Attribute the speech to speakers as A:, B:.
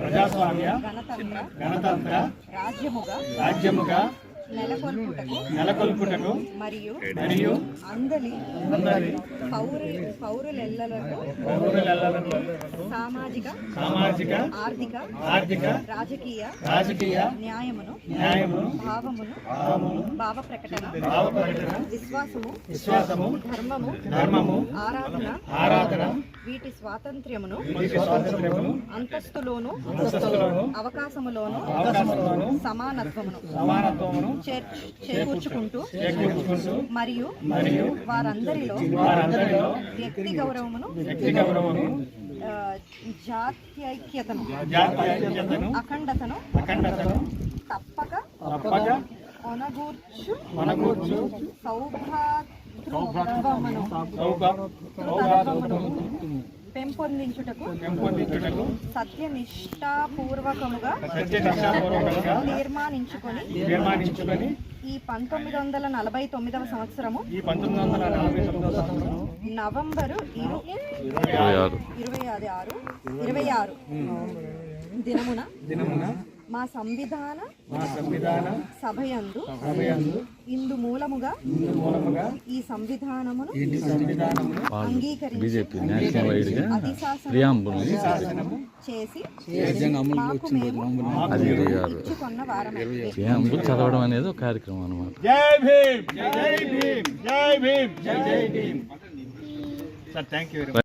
A: ప్రజాస్వామ్య
B: గణతంత్ర రాజ్యముగా
A: రాజ్యముగా
B: నెలకొల్పుటకు
A: నెలకొల్పుటకు
B: మరియు
A: మరియు
B: అందరి పౌరు పౌరులెల్లలకు సామాజిక
A: సామాజిక
B: ఆర్థిక
A: ఆర్థిక
B: రాజకీయ
A: రాజకీయ
B: న్యాయమును
A: న్యాయమును
B: భావమును భావ ప్రకటన
A: భావ ప్రకటన
B: విశ్వాసము
A: విశ్వాసము
B: ధర్మము
A: ధర్మము
B: ఆరాధన
A: ఆరాధన
B: వీటి స్వాతంత్ర్యమును అంతస్తులోను
A: అంతస్తులోను
B: అవకాశములోను
A: అవకాశములోను
B: సమానత్వమును.
A: సమానత్వమును
B: చేకూర్చుకుంటూ మరియు
A: మరియు
B: వారందరిలో వ్యక్తి గౌరవమును జాత్యైక్యతను అఖండతను
A: అఖండతను
B: తప్పక
A: మనకూర్చు
B: సౌభాతృత్వమును
A: సౌభాగ్యమును
B: పెంపొందించుటకు
A: పెంపొందించుటకు
B: సత్యనిష్టాపూర్వకముగా
A: సత్యనిష్టాపూర్వకంగా
B: తీర్మానించుకొని
A: తీర్మానించుకొని
B: ఈ పంతొమ్మిది వందల నలభై తొమ్మిదవ సంవత్సరము
A: ఈ పంతొమ్మిది వందల నలభై తొమ్మిదవ
B: నవంబరు ఇరు
C: ఇరవై ఆరు
B: ఇరవై ఆరు ఇరవై ఆరు. దినమున
A: దినమున
B: మా సంవిధాన
A: మా సంవిధాన
B: సభయందు
A: సభయందు
B: ఇందు మూలముగా
A: మూలముగా
B: ఈ సంవిధానమును
A: ఈ సంవిధానమును
B: అంగీకరించి
C: నేషనల్
B: చేసి
A: చేసి
B: మాకు మేము
C: అది ఇరవై ఆరు
B: ఇచ్చుకున్న వారమే.
C: ప్రియాంబుల్ చదవడం అనేది ఒక కార్యక్రమం అనమాట
A: జై భీమ్! జై భీమ్! జై భీమ్! జై జై భీమ్! Sir thank you